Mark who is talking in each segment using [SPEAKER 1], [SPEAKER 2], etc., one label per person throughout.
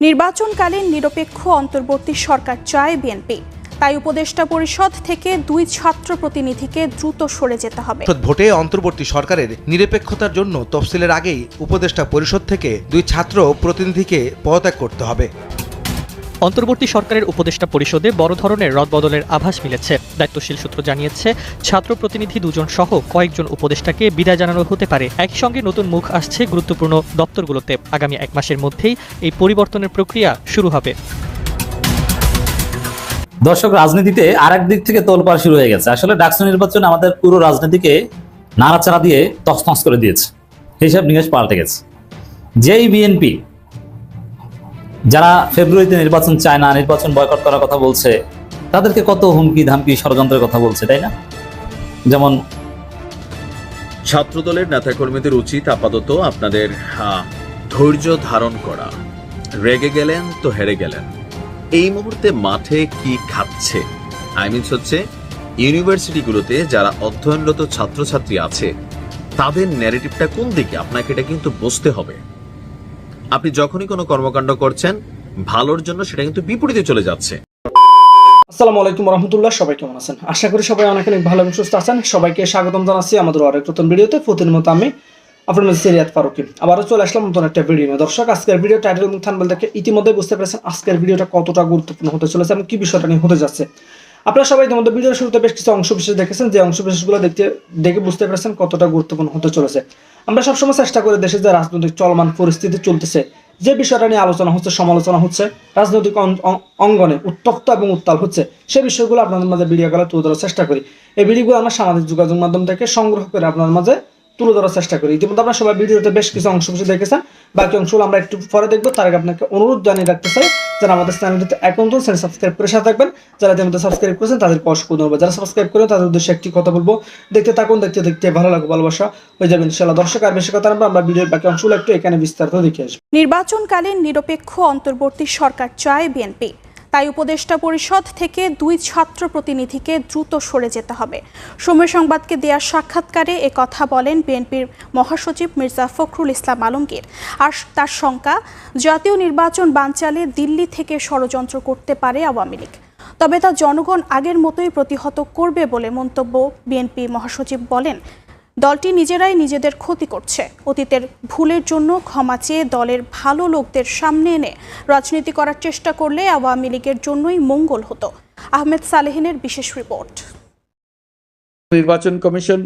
[SPEAKER 1] নির্বাচনকালীন নিরপেক্ষ অন্তর্বর্তী সরকার চায় বিএনপি। তাই উপদেষ্টা পরিষদ থেকে দুই ছাত্র প্রতিনিধিকে দ্রুত সরে যেতে হবে।
[SPEAKER 2] ভোটে অন্তর্বর্তী সরকারের নিরপেক্ষতার জন্য তফসিলের আগেই উপদেষ্টা পরিষদ থেকে দুই ছাত্র প্রতিনিধিকে পদত্যাগ করতে হবে।
[SPEAKER 3] অন্তর্বর্তী সরকারের উপদেষ্টা পরিষদে বড় ধরনের রদবদলের আভাস মিলেছে। দায়িত্বশীল সূত্র জানিয়েছে, ছাত্র প্রতিনিধি দুজন সহ কয়েকজন উপদেষ্টাকে বিদায় জানানো হতে পারে। একই সঙ্গে নতুন মুখ আসছে গুরুত্বপূর্ণ দপ্তরগুলোতে। আগামী এক মাসের মধ্যেই এই পরিবর্তনের প্রক্রিয়া শুরু হবে।
[SPEAKER 4] দর্শক, রাজনীতিতে আর দিক থেকে তোলপাড় শুরু হয়ে গেছে। আসলে ডাকসু নির্বাচন আমাদের পুরো রাজনীতিকে নাড়াচাড়া দিয়ে তছনছ করে দিয়েছে। হিসাব নিকাশ পাল্টে গেছে। যেই বিএনপি যারা ফেব্রুয়ারিতে নির্বাচন চায় না, নির্বাচন বয়কট করার কথা বলছে, তাদেরকে কত হুমকি, ধামকি, ষড়যন্ত্রের কথা বলছে, তাই না? যেমন
[SPEAKER 5] ছাত্রদলের নেতাকর্মীদের উচিত আপাতত আপনাদের ধৈর্য ধারণ করা। রেগে গেলেন তো হেরে গেলেন। এই মুহূর্তে মাঠে কি খাচ্ছে? আই মিনস হচ্ছে, ইউনিভার্সিটিগুলোতে যারা অধ্যয়নরত ছাত্রছাত্রী আছে, তাদের ন্যারেটিভটা কোন দিকে? আপনাকে এটা কিন্তু বুঝতে হবে। আপনি যখনই কোনো কর্মকাণ্ড করছেন, ভালোর জন্য সেটা কিন্তু বিপরীতে চলে যাচ্ছে।
[SPEAKER 6] আসসালামু আলাইকুম রহমতুল্লাহ, সবাই কেমন আছেন? আশা করি সবাই অনেক অনেক ভালো এবং সুস্থ আছেন। সবাইকে স্বাগতম জানাচ্ছি আমাদের আরেক নতুন ভিডিওতে। প্রতিদিন মতো আমি আপনার সিরিয়াত ফারুকি। আবারও চলে আসলাম নতুন একটা ভিডিও দর্শক, আজকের ভিডিও টাইটেল এবং থানবেল দেখে ইতিমধ্যে বুঝতে পেরেছেন আজকের ভিডিওটা কতটা গুরুত্বপূর্ণ হতে চলেছে এবং কি বিষয়টা নিয়ে হতে যাচ্ছে। আপনারা সবাই ইতিমধ্যে ভিডিওর শুরুতে বেশ কিছু অংশ বিশেষ দেখেছেন। যে অংশ বিশেষগুলো দেখতে, দেখে বুঝতে পেরেছেন কতটা গুরুত্বপূর্ণ হতে চলেছে। আমরা সবসময় চেষ্টা করি দেশে যে রাজনৈতিক চলমান পরিস্থিতি চলতেছে। যে বিষয়টা নিয়ে আলোচনা হচ্ছে, সমালোচনা হচ্ছে, রাজনৈতিক অঙ্গনে উত্তপ্ত এবং উত্তাল হচ্ছে, সে বিষয়গুলো আপনাদের মাঝে ভিডিও গুলো তুলে ধরার চেষ্টা করি। এই ভিডিওগুলো আমরা সামাজিক যোগাযোগ মাধ্যম থেকে সংগ্রহ করে আপনাদের মাঝে তুলে ধরার চেষ্টা করি। ইতিমধ্যে আপনারা সবাই ভিডিওতে বেশ কিছু অংশ কিছু দেখেছেন। বাকি অংশগুলো আমরা একটু পরে দেখব। তার আগে আপনাকে অনুরোধ জানিয়ে রাখতে চাই যারা আমাদের চ্যানেলটিতে এখন চ্যানেল সাবস্ক্রাইব করে সাথে থাকবেন। যারা ইতিমধ্যে সাবস্ক্রাইব করেছেন তাদের অসংখ্য ধন্যবাদ। যারা সাবস্ক্রাইব করেন, তাদের উদ্দেশ্যে একটি কথা বলব। দেখতে থাকুন, দেখতে দেখতে ভালো লাগবে, ভালোবাসা হয়ে যাবে ইনশাল্লাহ দর্শক, আর বেশি কথা আমরা ভিডিওর বাকি অংশগুলো একটু এখানে বিস্তারিত দেখে আসব।
[SPEAKER 1] নির্বাচনকালীন নিরপেক্ষ অন্তর্বর্তী সরকার চায় বিএনপি। তাই উপদেষ্টা পরিষদ থেকে দুই ছাত্র প্রতিনিধিকে দ্রুত সরে যেতে হবে। সময় সংবাদকে দেওয়া সাক্ষাৎকারে এ কথা বলেন বিএনপির মহাসচিব মির্জা ফখরুল ইসলাম আলমগীর। আর তার শঙ্কা, জাতীয় নির্বাচন বানচালে দিল্লি থেকে ষড়যন্ত্র করতে পারে আওয়ামী লীগ। তবে তা জনগণ আগের মতোই প্রতিহত করবে বলে মন্তব্য বিএনপি মহাসচিব বলেন। দলটি নিজেরাই নিজেদের ক্ষতি করছে। অতীতের ভুলের জন্য ক্ষমা চেয়ে দলের ভালো লোকদের সামনে এনে রাজনীতি করার চেষ্টা করলে আওয়ামী লীগের জন্যই মঙ্গল হতো। আহমেদ সালেহিনের বিশেষ রিপোর্ট।
[SPEAKER 7] নির্বাচন কমিশন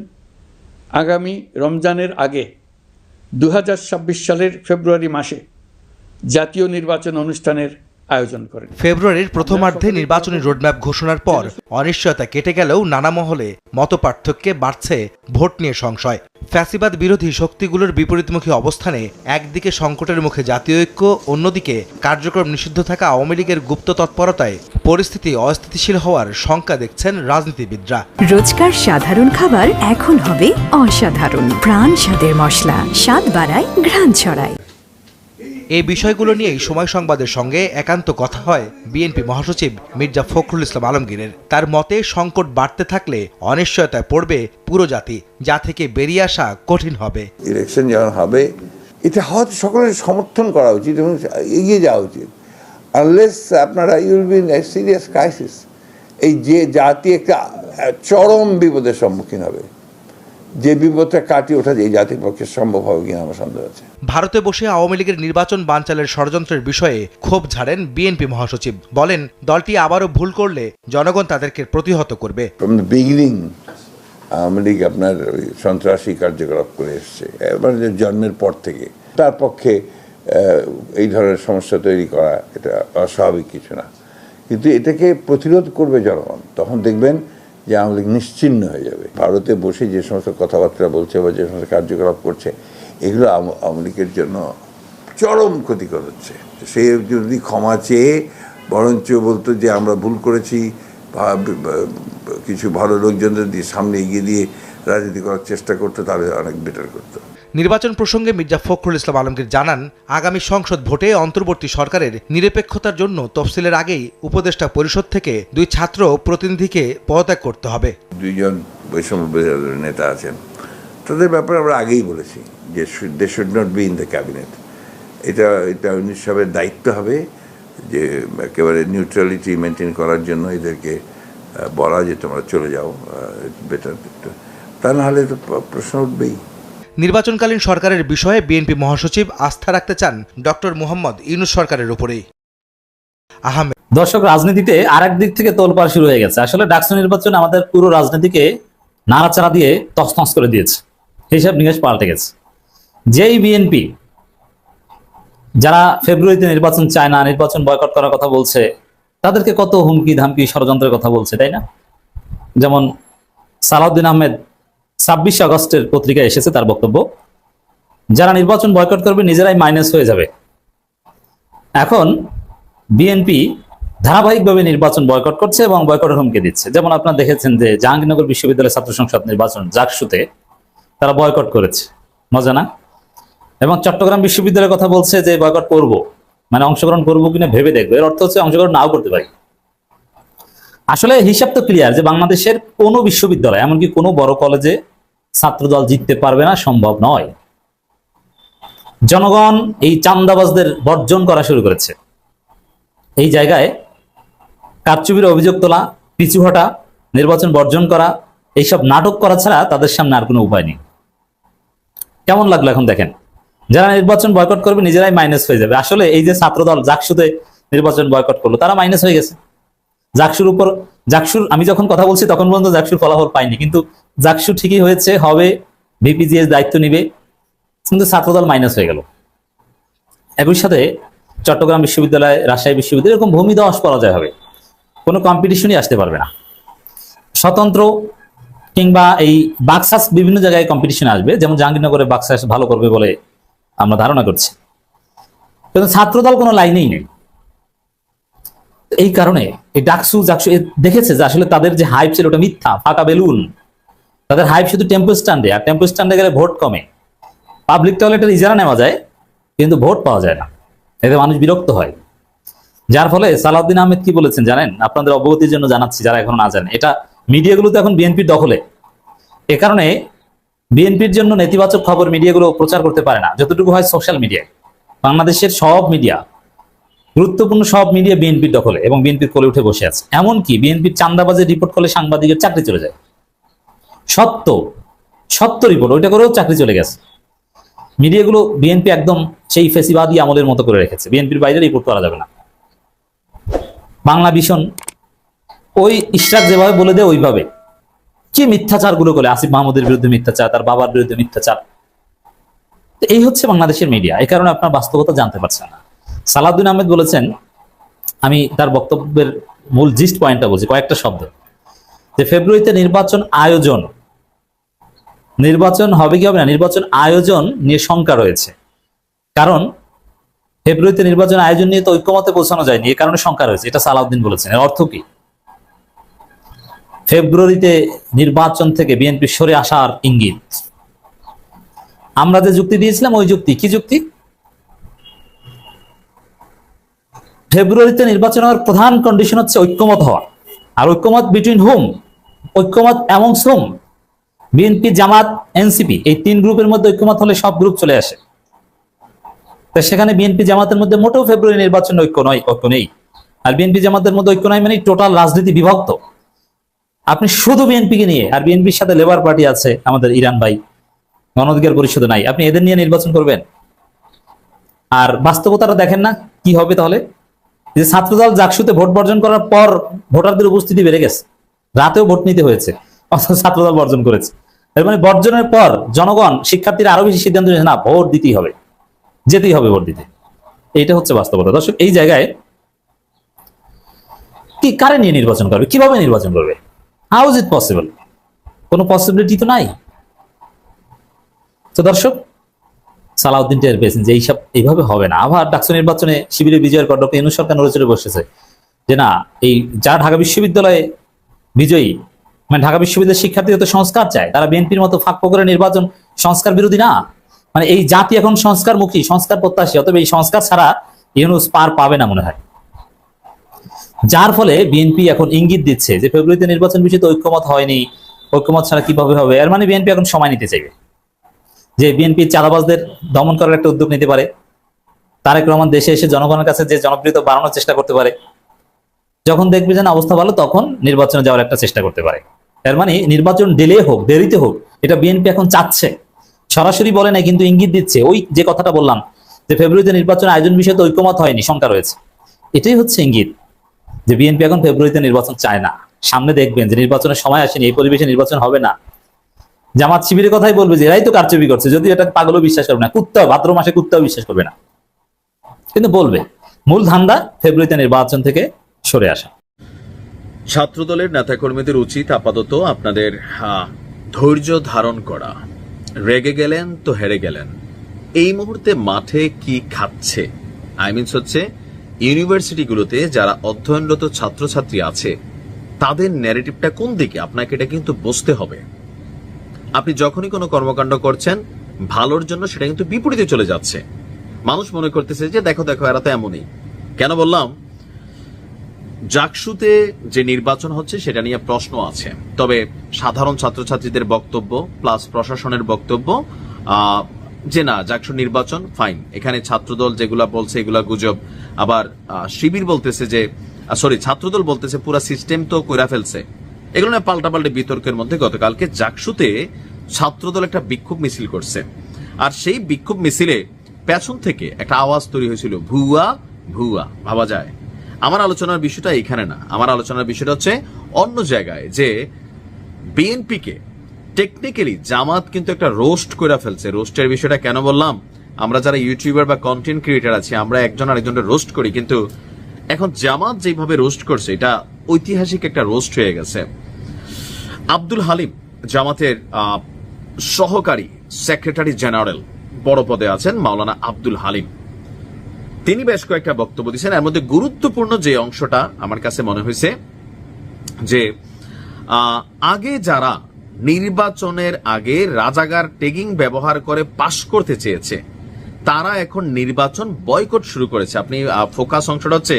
[SPEAKER 7] আগামী রমজানের আগে দু হাজার ছাব্বিশ সালের ফেব্রুয়ারি মাসে জাতীয় নির্বাচন অনুষ্ঠানের আয়োজন করেন।
[SPEAKER 2] ফেব্রুয়ারির প্রথমার্ধে নির্বাচনী রোডম্যাপ ঘোষণার পর অনিশ্চয়তা কেটে গেলেও নানা মহলে মতপার্থক্যে বাড়ছে ভোট নিয়ে সংশয়। ফ্যাসিবাদ বিরোধী শক্তিগুলোর বিপরীতমুখী অবস্থানে একদিকে সংকটের মুখে জাতীয় ঐক্য অন্যদিকে কার্যক্রম নিষিদ্ধ থাকা আওয়ামী লীগের গুপ্ত তৎপরতায় পরিস্থিতি অস্থিতিশীল হওয়ার শঙ্কা দেখছেন রাজনীতিবিদরা।
[SPEAKER 8] রোজকার সাধারণ খাবার এখন হবে অসাধারণ। প্রাণ স্বাদের মশলা স্বাদ বাড়ায় ঘ্রাণ ছড়ায়।
[SPEAKER 2] এই বিষয়গুলো নিয়েই সময় সংবাদের সঙ্গে একান্ত কথা হয় বিএনপি মহাসচিব মির্জা ফখরুল ইসলাম আলমগীরের। তার মতে, সংকট বাড়তে থাকলে অনিশ্চয়তায় পড়বে পুরো জাতি, যা থেকে বেরিয়ে আসা কঠিন হবে।
[SPEAKER 9] ইলেকশন যখন হবে, এটা হয়তো সকলের সমর্থন করা উচিত এবং এগিয়ে যাওয়া উচিত। আনলেস আপনারা ইউল বি সিরিয়াস ক্রাইসিস এই যে জাতি একটা চরম বিপদের সম্মুখীন হবে। যে বিপদটা কাটিয়ে ওঠা এই জাতির পক্ষে সম্ভব হবে কিনা আমার সন্দেহ আছে।
[SPEAKER 2] ভারতে বসে আওয়ামী লীগের নির্বাচন বানচালের ষড়যন্ত্রের বিষয়ে ক্ষোভ ঝাড়েন বিএনপি মহাসচিব। বলেন দলটি আবারও ভুল করলে জনগণ তাদেরকে প্রতিহত করবে।
[SPEAKER 9] From the beginning Awami League আপনার ওই সন্ত্রাসী কার্যকলাপ করে এসছে এবার জন্মের পর থেকে। তার পক্ষে এই ধরনের সমস্যা তৈরি করা এটা অস্বাভাবিক কিছু না। কিন্তু এটাকে প্রতিরোধ করবে জনগণ। তখন দেখবেন যে আওয়ামী লীগ নিশ্চিন্ন হয়ে যাবে। ভারতে বসে যে সমস্ত কথাবার্তা বলছে বা যে সমস্ত কার্যকলাপ করছে, এগুলো আওয়াম- লীগের জন্য চরম ক্ষতিকর হচ্ছে। সে যদি ক্ষমা চেয়ে, বরঞ্চ বলতো যে আমরা ভুল করেছি কিছু ভালো লোকজনদের দিয়ে সামনে এগিয়ে দিয়ে রাজনীতি করার চেষ্টা করতো, তাহলে অনেক বেটার করতো।
[SPEAKER 2] নির্বাচন প্রসঙ্গে মির্জা ফখরুল ইসলাম আলমগীর জানান, আগামী সংসদ ভোটে অন্তর্বর্তী সরকারের নিরপেক্ষতার জন্য তফসিলের আগেই উপদেষ্টা পরিষদ থেকে দুই ছাত্র প্রতিনিধিকে পদত্যাগ করতে হবে।
[SPEAKER 9] দুইজন বৈষম্য নেতা আছেন। তাদের ব্যাপারে আমরা আগেই বলেছি যে they should not be in the cabinet এটা এটা সাহেবের দায়িত্ব হবে যে একেবারে নিউট্রালিটি মেনটেন করার জন্য এদেরকে বলা যে তোমরা চলে যাও বেটার তা না হলে তো প্রশ্ন উঠবেই।
[SPEAKER 2] নির্বাচনকালীন সরকারের বিষয়ে বিএনপি মহাসচিব আস্থা রাখতে চান ডক্টর মোহাম্মদ ইউনুস সরকারের উপরেই। আহমেদ।
[SPEAKER 4] দর্শক, রাজনীতিতে আর দিক থেকে তোলপাড় শুরু হয়ে গেছে। আসলে ডাকসু নির্বাচন আমাদের পুরো রাজনীতিকে নাড়াচাড়া দিয়ে তছনছ করে দিয়েছে। হিসাব নিকাশ পাল্টে গেছে। যেই বিএনপি যারা ফেব্রুয়ারিতে নির্বাচন চায় না, নির্বাচন বয়কট করার কথা বলছে, তাদেরকে কত হুমকি ধামকি ষড়যন্ত্রের কথা বলছে, তাই না? যেমন সালাউদ্দিন আহমেদ ছাব্বিশ আগস্টের পত্রিকায় এসেছে, তার বক্তব্য। যারা নির্বাচন বয়কট করবে, নিজেরাই মাইনাস হয়ে যাবে। এখন বিএনপি ধারাবাহিকভাবে নির্বাচন বয়কট করছে এবং বয়কটের হুমকি দিচ্ছে। যেমন আপনারা দেখেছেন যে জাহাঙ্গীরনগর বিশ্ববিদ্যালয় ছাত্র সংসদ নির্বাচন জাকসুতে তারা বয়কট করেছে। মজা না? এবং চট্টগ্রাম বিশ্ববিদ্যালয়ের কথা বলছে যে বয়কট করব। মানে অংশগ্রহণ করব কিনা ভেবে দেখব। এর অর্থ হচ্ছে অংশগ্রহণ নাও করতে পারি। আসলে হিসাব তো ক্লিয়ার যে বাংলাদেশের কোনো বিশ্ববিদ্যালয়, এমনকি কোনো বড় কলেজে ছাত্রদল জিততে পারবে না, সম্ভব নয়। জনগণ এই চান্দাবাজদের বর্জন করা শুরু করেছে। এই জায়গায় কারচুপির অভিযোগ তোলা, পিছু হটা, নির্বাচন বর্জন করা, এইসব নাটক করা ছাড়া তাদের সামনে আর কোনো উপায় নেই। কেমন লাগল এখন দেখেন? যারা নির্বাচন বয়কট করবে, নিজেরাই মাইনাস হয়ে যাবে। আসলে এই যে ছাত্রদল জাকসুতে নির্বাচন বয়কট করল, তারা মাইনাস হয়ে গেছে। জাকসুর উপর, জাকসুর, আমি যখন কথা বলছি তখন পর্যন্ত জাকসুর ফলাফল পাইনি, কিন্তু জাকসু ঠিকই হয়েছে, হবে বিপিজিএস দায়িত্ব নিবে, কিন্তু ছাত্রদল মাইনাস হয়ে গেল। একই সাথে চট্টগ্রাম বিশ্ববিদ্যালয়, রাজশাহী বিশ্ববিদ্যালয়, এরকম ভূমি দশ পরাজয় হবে, কোনো কম্পিটিশনই আসতে পারবে না। স্বতন্ত্র কিংবা এই বাক্সাস বিভিন্ন জায়গায় কম্পিটিশন আসবে, যেমন জাহাঙ্গীরনগরে বাক্সাস ভালো করবে বলে আমরা ধারণা করছি। কিন্তু ছাত্রদল কোনো লাইনেই নেই। এই কারণে এই ডাকসু জাকসু দেখেছে যে আসলে তাদের যে হাইপ ছিল ওটা মিথ্যা ফাঁকা বেলুন। তাদের হাইপ শুধু টেম্পো স্ট্যান্ডে আর টেম্পো স্ট্যান্ডে গেলে ভোট কমে। পাবলিক টয়লেটের ইজারা নেওয়া যায়, কিন্তু ভোট পাওয়া যায় না। এতে মানুষ বিরক্ত হয়। যার ফলে সালাউদ্দিন আহমেদ কি বলেছেন জানেন? আপনাদের অবগতির জন্য জানাচ্ছি, যারা এখন না জানেন এটা মিডিয়াগুলো তো এখন বিএনপির দখলে। এ কারণে বিএনপির জন্য নেতিবাচক খবর মিডিয়াগুলো প্রচার করতে পারে না, যতটুকু হয় সোশ্যাল মিডিয়ায় বাংলাদেশের সব মিডিয়া গুরুত্বপূর্ণ সব মিডিয়া বিএনপির দখলে এবং বিএনপির কোলে উঠে বসে আছে। এমনকি বিএনপির চান্দাবাজের রিপোর্ট করলে সাংবাদিকের চাকরি চলে যায়। সত্য সত্য রিপোর্ট, ওইটা করেও চাকরি চলে গেছে। মিডিয়াগুলো বিএনপি একদম সেই ফেসিবাদী আমলের মতো করে রেখেছে। বিএনপির বাইরে রিপোর্ট করা যাবে না। বাংলা ভীষণ ওই ইশরাক যেভাবে বলে দেয় ওইভাবে। কি মিথ্যাচারগুলো করে? আসিফ মাহমুদের বিরুদ্ধে মিথ্যাচার, তার বাবার বিরুদ্ধে মিথ্যাচার। এই হচ্ছে বাংলাদেশের মিডিয়া। এই কারণে আপনার বাস্তবতা জানতে পারছেন না। সালাউদ্দিন আহমেদ বলেছেন, আমি তার বক্তব্যের মূল জিস্ট পয়েন্টটা বলছি, কয়েকটা শব্দ। যে ফেব্রুয়ারিতে নির্বাচন আয়োজন, নির্বাচন হবে কি হবে না, নির্বাচন আয়োজন নিয়ে শঙ্কা রয়েছে। কারণ ফেব্রুয়ারিতে নির্বাচন আয়োজন নিয়ে তো ঐক্যমতে পৌঁছানো যায়নি, এ কারণে শঙ্কা রয়েছে, এটা সালাউদ্দিন বলেছেন। এর অর্থ কি? ফেব্রুয়ারিতে নির্বাচন থেকে বিএনপি সরে আসার ইঙ্গিত। আমরা যে যুক্তি দিয়েছিলাম, ওই যুক্তি, কি যুক্তি? ফেব্রুয়ারিতে নির্বাচন হওয়ার প্রধান কন্ডিশন হচ্ছে ঐক্যমত হওয়া। আর ঐক্যমত বিটুইন হোম ঐক্যমত among home BNP Jamaat NCP এই তিন গ্রুপের মধ্যে ঐক্যমত হলে সব গ্রুপ চলে আসে। তো সেখানে বিএনপি জামাতের মধ্যে মোটেও ফেব্রুয়ারি নির্বাচন ঐক্য নয়, ঐক্য নেই। আর বিএনপি জামাতের মধ্যে ঐক্য নয় মানে টোটাল রাজনীতি বিভক্ত। আপনি শুধু বিএনপিকে নিয়ে, আর বিএনপির সাথে লেবার পার্টি আছে আমাদের ইরান ভাই গণঅধিকার পরিষদ নাই। আপনি এদের নিয়ে নির্বাচন করবেন। আর বাস্তবতাটা দেখেন না, কি হবে তাহলে? যে ছাত্রদল জাকসুতে ভোট বর্জন করার পর ভোটারদের উপস্থিতি বেড়ে গেছে। রাতেও ভোট নিতে হয়েছে, অথচ ছাত্রদল বর্জন করেছে। এর মানে বর্জনের পর জনগণ, শিক্ষার্থীরা আরও বেশি সিদ্ধান্ত নিয়েছে, না, ভোট দিতেই হবে। যেতেই হবে ভোট দিতে। এইটা হচ্ছে বাস্তবতা। দর্শক, এই জায়গায় কি, কারে নিয়ে নির্বাচন করবে? কীভাবে নির্বাচন করবে? হাউ ইজ ইট পসিবল কোনো পসিবিলিটি তো নাই। তো দর্শক সালাউদ্দিন টের পেয়েছেন যে এইসব এইভাবে হবে না। আবার ডাকসু নির্বাচনে শিবিরের বিজয়ের পর ডক্টর ইনু সরকার নড়েচড়ে বসেছে যে না, এই যারা ঢাকা বিশ্ববিদ্যালয়ে বিজয়ী মানে ঢাকা বিশ্ববিদ্যালয়ের শিক্ষার্থী তো সংস্কার চায়, তারা বিএনপির মতো ফাঁক করে নির্বাচন সংস্কার বিরোধী না। মানে এই জাতি এখন সংস্কারমুখী, সংস্কার প্রত্যাশী, অতএব এই সংস্কার ছাড়া ইউনুস পার পাবে না মনে হয়। যার ফলে বিএনপি এখন ইঙ্গিত দিচ্ছে যে ফেব্রুয়ারিতে নির্বাচন বিষয়ে ঐক্যমত হয়নি, ঐক্যমত ছাড়া কীভাবে হবে? এর মানে বিএনপি এখন সময় নিতে চাইবে। যে বিএনপি চাঁদাবাজদের দমন করার একটা উদ্যোগ নিতে পারে, তারেক রহমান দেশে এসে জনগণের কাছে যে জনপ্রিয়তা বাড়ানোর চেষ্টা করতে পারে, যখন দেখবে যে অবস্থা ভালো, তখন নির্বাচনে যাওয়ার একটা চেষ্টা করতে পারে। এর মানে নির্বাচন ডিলে হোক, দেরিতে হোক, এটা বিএনপি এখন চাচ্ছে। সরাসরি বলে না কিন্তু ইঙ্গিত দিচ্ছে। ওই যে কথাটা বললাম, যে ফেব্রুয়ারিতে নির্বাচন আয়োজন বিষয়ে তো ঐক্যমত হয়নি, শঙ্কা রয়েছে। এটাই হচ্ছে ইঙ্গিত, যে বিএনপি এখন ফেব্রুয়ারিতে নির্বাচন চায় না। সামনে দেখবেন যে নির্বাচনের সময় আসেনি, এই পরিবেশে নির্বাচন হবে না। জামাত শিবিরের কথাই বলবে যে, এরাই তো কারচুপি করছে, যদি এটা পাগলও বিশ্বাস করবে না। কুত্তাও, ভাদ্র মাসে কুত্তাও বিশ্বাস করবে না। কিন্তু বলবে, মূল ধান্দা ফেব্রুয়ারিতে নির্বাচন থেকে সরে আসা।
[SPEAKER 5] ছাত্রদলের নেতাকর্মীদের উচিত আপাতত আপনাদের ধৈর্য ধারণ করা। রেগে গেলেন তো হেরে গেলেন। এই মুহূর্তে মাঠে কি খাচ্ছে? আই মিনস হচ্ছে, ইউনিভার্সিটিগুলোতে যারা অধ্যয়নরত ছাত্রছাত্রী আছে, তাদের ন্যারেটিভটা কোন দিকে? আপনাকে এটা কিন্তু বুঝতে হবে। আপনি যখনই কোনো কর্মকাণ্ড করছেন, ভালোর জন্য সেটা কিন্তু বিপরীতে চলে যাচ্ছে। মানুষ মনে করতেছে যে, দেখো দেখো, এরা তো এমনই। কেন বললাম? জাকসুতে যে নির্বাচন হচ্ছে, সেটা নিয়ে প্রশ্ন আছে। তবে সাধারণ ছাত্রছাত্রীদের বক্তব্য, প্লাস প্রশাসনের বক্তব্য যে না জাকসু নির্বাচন, ফাইন। এখানে ছাত্রদল যেগুলা বলছে, এগুলা গুজব। আবার শিবির বলতেছে যে সরি, ছাত্রদল বলতেছে, পুরো সিস্টেম তো কইরা ফেলছে। এগুলো নিয়ে পাল্টাপাল্টি বিতর্কের মধ্যে গতকালকে জাকসুতে ছাত্রদল একটা বিক্ষোভ মিছিল করছে। আর সেই বিক্ষোভ মিছিলে পেছন থেকে একটা আওয়াজ তৈরি হয়েছিল, ভুয়া ভুয়া ভাবা যায়। আমার আলোচনার বিষয়টা এখানে না। আমার আলোচনার বিষয়টা হচ্ছে অন্য জায়গায় যে বিএনপিকে টেকনিক্যালি জামাত কিন্তু একটা রোস্ট করে ফেলছে। রোস্টের বিষয়টা কেন বললাম? আমরা যারা ইউটিউবার বা কন্টেন্ট ক্রিয়েটার আছি, আমরা একজন আরেকজনের রোস্ট করি, কিন্তু এখন জামাত যেভাবে রোস্ট করছে, এটা ঐতিহাসিক একটা রোস্ট হয়ে গেছে। আব্দুল হালিম জামাতের সহকারী সেক্রেটারি জেনারেল বড় পদে আছেন, মাওলানা আব্দুল হালিম। তিনি বেশ কয়েকটা বক্তব্য দিয়েছেন। এর মধ্যে গুরুত্বপূর্ণ যে অংশটা আমার কাছে মনে হয়েছে, যে আগে যারা নির্বাচনের আগে রাজাগার টেগিং ব্যবহার করে পাশ করতে চেয়েছে, তারা এখন নির্বাচন বয়কট শুরু করেছে। আপনি ফোকাস অংশটা হচ্ছে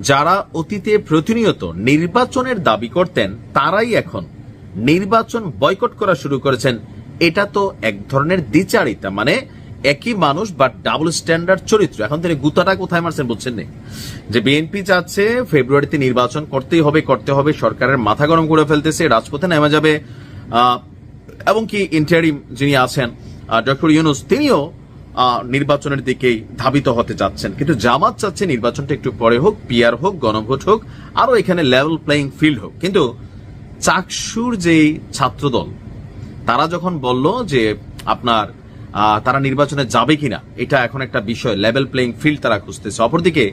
[SPEAKER 5] যারা অতীতে প্রতিনিয়ত নির্বাচনের দাবি করতেন, তারাই এখন নির্বাচন বয়কট করা শুরু করেছেন। এটা তো এক ধরনের দ্বিচারিতা মানে একই মানুষ বা ডাবল স্ট্যান্ডার্ড চরিত্র। এখন তিনি গুতাটা কোথায় মারছেন বুঝছেন না? যে বিএনপি চাচ্ছে ফেব্রুয়ারিতে নির্বাচন করতেই হবে, করতে হবে, সরকারের মাথা গরম করে ফেলতেছে, রাজপথে নেমে যাবে। এবং কি ইন্টারিম যিনি আছেন ডক্টর ইউনুস, তিনিও নির্বাচনের দিকেই ধাবিত হতে যাচ্ছেন কিন্তু জামাত চাচ্ছে নির্বাচনটা একটু পরে হোক পিয়ার হোক, গণভোট হোক আরও এখানে লেভেল প্লেইং ফিল্ড হোক। কিন্তু চাকসুর যে ছাত্রদল, তারা যখন বলল যে আপনার তারা নির্বাচনে যাবে কিনা, এটা এখন একটা বিষয় লেভেল প্লেইং ফিল্ড তারা খুঁজতেছে। অপরদিকে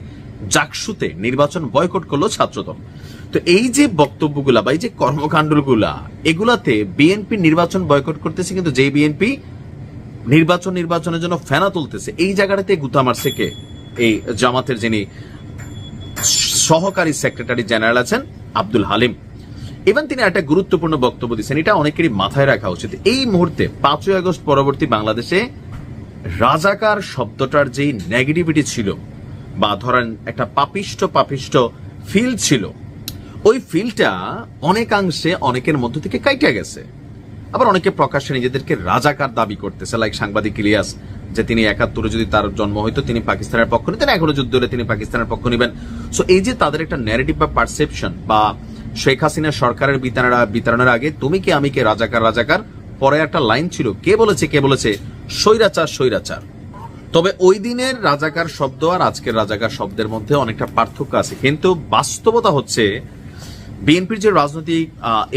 [SPEAKER 5] জাকসুতে নির্বাচন বয়কট করল ছাত্রদল। তো এই যে বক্তব্যগুলা বা এই যে কর্মকাণ্ডগুলা, এগুলাতে বিএনপি নির্বাচন বয়কট করতেছে, কিন্তু যে বিএনপি নির্বাচন নির্বাচনের জন্য ফেনা তুলতেছে। এই জায়গাটাতে গুতা মারছে কে? এই জামাতের যিনি সহকারী সেক্রেটারি জেনারেল আছেন আব্দুল হালিম। এবং তিনি একটা গুরুত্বপূর্ণ বক্তব্য দিচ্ছেন এটা অনেকেরই মাথায় রাখা উচিত। এই মুহূর্তে পাঁচই আগস্ট পরবর্তী বাংলাদেশে রাজাকার শব্দটার যে নেগেটিভিটি ছিল, বা ধরেন একটা পাপিষ্ট পাপিষ্ট ফিল ছিল, ওই ফিলটা অনেকাংশে অনেকের মধ্য থেকে কাইটা গেছে। আবার অনেকে প্রকাশ্যে নিজেদেরকে রাজাকার দাবি করতেছে লাইক সাংবাদিক ইলিয়াস, যে তিনি একাত্তরে যদি তার জন্ম হইতো, তিনি পাকিস্তানের পক্ষ নিতেন এখনও যুদ্ধ হলে তিনি পাকিস্তানের পক্ষ নেবেন। সো এই যে তাদের একটা ন্যারেটিভ বা পারসেপশন বা শেখ হাসিনা সরকারের বিতারণের বিতরণের আগে, তুমি কে আমি কে? রাজাকার রাজাকার? পরে একটা লাইন ছিল, কে বলেছে কে বলেছে? স্বৈরাচার স্বৈরাচার। তবে ওই দিনের রাজাকার শব্দ আর আজকের রাজাকার শব্দের মধ্যে অনেকটা পার্থক্য আছে। কিন্তু বাস্তবতা হচ্ছে বিএনপির যে রাজনীতি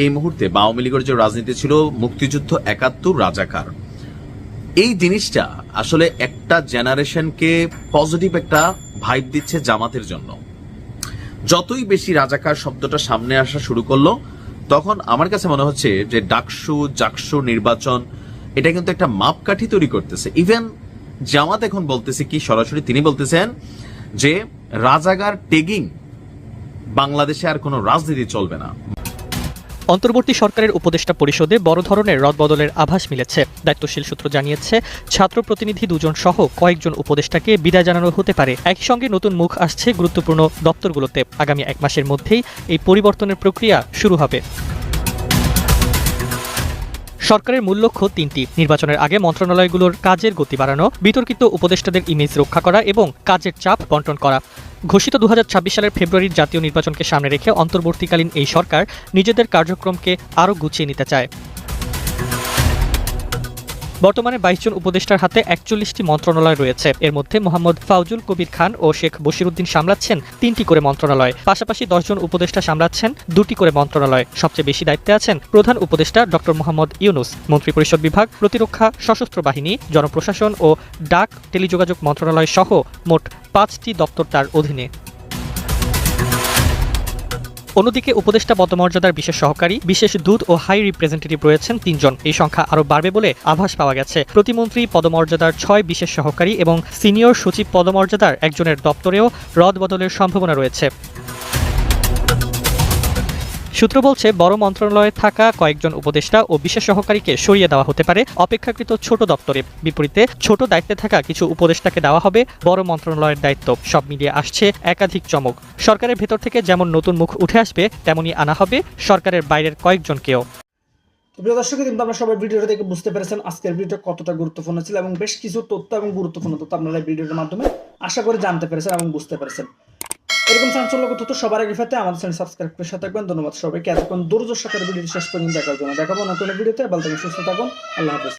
[SPEAKER 5] এই মুহূর্তে বা আওয়ামী লীগের যে রাজনীতি ছিল, মুক্তিযুদ্ধ একাত্তর রাজাকার। এই জিনিসটা আসলে একটা জেনারেশনকে পজিটিভ একটা ভাইব দিচ্ছে জামাতের জন্য। যতই বেশি রাজাকার শব্দটা সামনে আসা শুরু করল, তখন আমার কাছে মনে হচ্ছে যে ডাকসু, জাকসু নির্বাচন, এটা কিন্তু একটা মাপকাঠি তৈরি করতেছে। ইভেন জামাত এখন বলতেছে কি, সরাসরি তিনি বলতেছেন যে রাজাগার টেগিং বাংলাদেশে আর কোনো রাজনীতি চলবে না।
[SPEAKER 3] অন্তর্বর্তী সরকারের উপদেষ্টা পরিষদে বড় ধরনের রদবদলের আভাস মিলেছে। দায়িত্বশীল সূত্র জানিয়েছে, ছাত্র প্রতিনিধি দুজন সহ কয়েকজন উপদেষ্টাকে বিদায় জানানো হতে পারে। একই সঙ্গে নতুন মুখ আসছে গুরুত্বপূর্ণ দপ্তরগুলোতে। আগামী এক মাসের মধ্যেই এই পরিবর্তনের প্রক্রিয়া শুরু হবে। সরকারের মূল লক্ষ্য তিনটি। নির্বাচনের আগে মন্ত্রণালয়গুলোর কাজের গতি বাড়ানো, বিতর্কিত উপদেষ্টাদের ইমেজ রক্ষা করা এবং কাজের চাপ বন্টন করা। ঘোষিত দু হাজার ছাব্বিশ সালের ফেব্রুয়ারির জাতীয় নির্বাচনকে সামনে রেখে অন্তর্বর্তীকালীন এই সরকার নিজেদের কার্যক্রমকে আরও গুছিয়ে নিতে চায়। বর্তমানে বাইশ জন উপদেষ্টার হাতে একচল্লিশটি মন্ত্রণালয় রয়েছে। এর মধ্যে মোহাম্মদ ফাউজুল কবির খান ও শেখ বশিরুদ্দিন সামলাচ্ছেন তিনটি করে মন্ত্রণালয়। পাশাপাশি দশজন উপদেষ্টা সামলাচ্ছেন দুটি করে মন্ত্রণালয়। সবচেয়ে বেশি দায়িত্বে আছেন প্রধান উপদেষ্টা ডক্টর মোহাম্মদ ইউনুস। মন্ত্রিপরিষদ বিভাগ, প্রতিরক্ষা, সশস্ত্র বাহিনী, জনপ্রশাসন ও ডাক, টেলিযোগাযোগ মন্ত্রণালয় সহ মোট পাঁচটি দপ্তর তার অধীনে। অন্যদিকে উপদেষ্টা পদমর্যাদার বিশেষ সহকারী, বিশেষ দূত ও হাই রিপ্রেজেন্টেটিভ রয়েছেন তিনজন। এই সংখ্যা আরও বাড়বে বলে আভাস পাওয়া গেছে। প্রতিমন্ত্রী পদমর্যাদার ছয় বিশেষ সহকারী এবং সিনিয়র সচিব পদমর্যাদার একজনের দপ্তরেও রদ বদলের সম্ভাবনা রয়েছে। সূত্র বলছে, বড় মন্ত্রণালয়ে থাকা কয়েকজন উপদেষ্টা ও বিশেষ সহকারীকে সরিয়ে দেওয়া হতে পারে অপেক্ষাকৃত ছোট দপ্তরে। বিপরীতে, ছোট দায়িত্বে থাকা কিছু উপদেষ্টাকে দেওয়া হবে বড় মন্ত্রণালয়ের দায়িত্ব। সব মিলিয়ে আসছে একাধিক চমক। সরকারের ভেতর থেকে যেমন নতুন মুখ উঠে আসবে, তেমনি আনা হবে সরকারের বাইরের কয়েকজনকেও।
[SPEAKER 6] প্রিয় দর্শক কিন্তু আমরা সবাই ভিডিওটা দেখে বুঝতে পেরেছেন আজকের ভিডিওটা কতটা গুরুত্বপূর্ণ ছিল এবং বেশ কিছু তথ্য এবং গুরুত্বপূর্ণ তথ্য আপনারা ভিডিওটার মাধ্যমে আশা করে জানতে পেরেছেন এবং বুঝতে পেরেছেন। এরকম চাঞ্চল্য তথ্য সবার আগে পেতে আমাদের চ্যানেল সাবস্ক্রাইব করে সাথে থাকবেন। ধন্যবাদ সবাইকে। এতক্ষণ দূরদর্শকের ভিডিওটি শেষ পর্যন্ত দেখার জন্য দেখাবো। না কোনো ভিডিওতে। ভালো থাকুন, সুস্থ থাকুন। আল্লাহ হাফিজ।